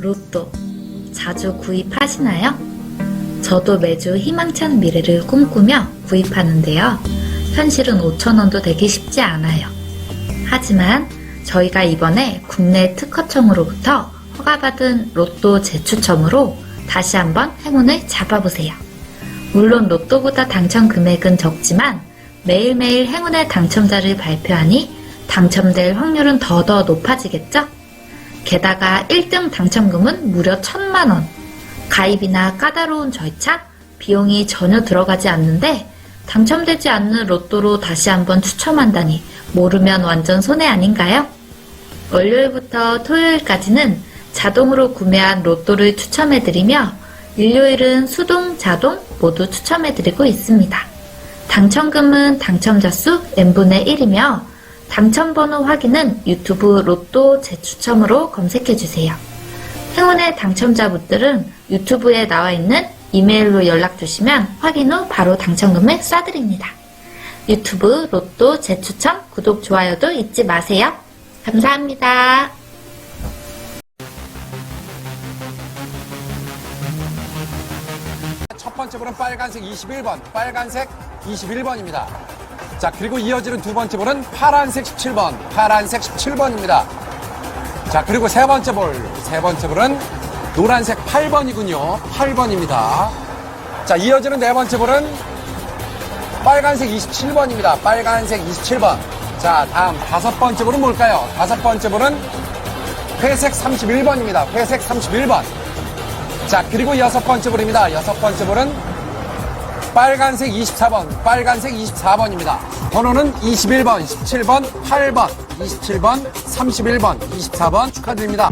로또 자주 구입하시나요? 저도 매주 희망찬 미래를 꿈꾸며 구입하는데요. 현실은 5천원도 되기 쉽지 않아요. 하지만 저희가 이번에 국내 특허청으로부터 허가받은 로또 재추첨으로 다시 한번 행운을 잡아보세요. 물론 로또보다 당첨 금액은 적지만 매일매일 행운의 당첨자를 발표하니 당첨될 확률은 더더 높아지겠죠? 게다가 1등 당첨금은 무려 1천만원. 가입이나 까다로운 절차, 비용이 전혀 들어가지 않는데 당첨되지 않는 로또로 다시 한번 추첨한다니 모르면 완전 손해 아닌가요? 월요일부터 토요일까지는 자동으로 구매한 로또를 추첨해드리며 일요일은 수동, 자동 모두 추첨해드리고 있습니다. 당첨금은 당첨자 수 n분의 1이며 당첨번호 확인은 유튜브 로또 재추첨으로 검색해주세요. 행운의 당첨자분들은 유튜브에 나와 있는 이메일로 연락 주시면 확인 후 바로 당첨금을 쏴드립니다. 유튜브 로또 재추첨 구독, 좋아요도 잊지 마세요. 감사합니다. 첫 번째 볼은 빨간색 21번, 빨간색 21번입니다. 자, 그리고 이어지는 두 번째 볼은 파란색 17번, 파란색 17번입니다. 자, 그리고 세 번째 볼, 세 번째 볼은 노란색 8번이군요. 8번입니다. 자, 이어지는 네 번째 볼은 빨간색 27번입니다. 빨간색 27번. 자, 다음 다섯 번째 볼은 뭘까요? 다섯 번째 볼은 회색 31번입니다. 회색 31번. 자, 그리고 여섯 번째 볼입니다. 여섯 번째 볼은 빨간색 24번, 빨간색 24번입니다. 번호는 21번, 17번, 8번, 27번, 31번, 24번 축하드립니다.